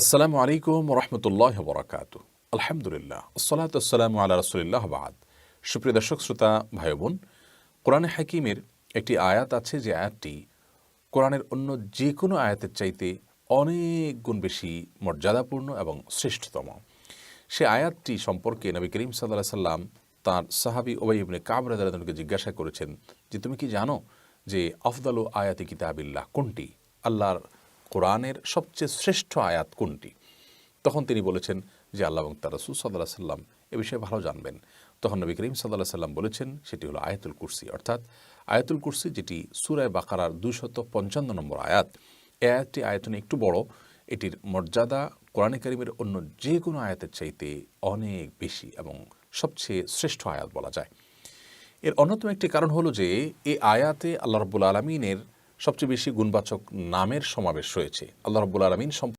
আসসালামু আলাইকুম রহমতুল্লাহ বরাকাত আলহামদুলিল্লাহ। আসসালাতাম আল্লাহ রসুলিল্লাহ বাদ। সুপ্রিয় দর্শক, শ্রোতা ভাই বোন কোরআনে হাকিমের একটি আয়াত আছে যে আয়াতটি কোরআনের অন্য যে কোনো আয়াতের চাইতে অনেক গুণ বেশি মর্যাদাপূর্ণ এবং শ্রেষ্ঠতম। সে আয়াতটি সম্পর্কে নবী করিম সাল্লাহ সাল্লাম তার সাহাবি ওবাই ইবনে জিজ্ঞাসা করেছেন যে, তুমি কি জানো যে আফদালু আয়াতি কিতাবিল্লাহ কোনটি? আল্লাহর কোরআনের সবচেয়ে শ্রেষ্ঠ আয়াত কোনটি? তখন তিনি বলেছেন যে আল্লাহ এবং তার রসুল সাল্লাহ সাল্লাম এ বিষয়ে ভালো জানবেন। তখন নবী করিম সাল্লাহ সাল্লাম বলেছেন, সেটি হলো আয়াতুল কুরসি। অর্থাৎ আয়াতুল কুরসি যেটি সুরায় বাকারার দুশত পঞ্চান্ন নম্বর আয়াত এ আয়াতটি আয়তনে একটু বড়। এটির মর্যাদা কোরআনে করিমের অন্য যে কোনো আয়াতের চাইতে অনেক বেশি এবং সবচেয়ে শ্রেষ্ঠ আয়াত বলা যায়। এর অন্যতম একটি কারণ হলো যে এ আয়াতে আল্লাহ রব্বুল আলমিনের সবচেয়ে বেশি গুণবাচক নামের সমাবেশ রয়েছে। আল্লাহ রব্বুল আলমিন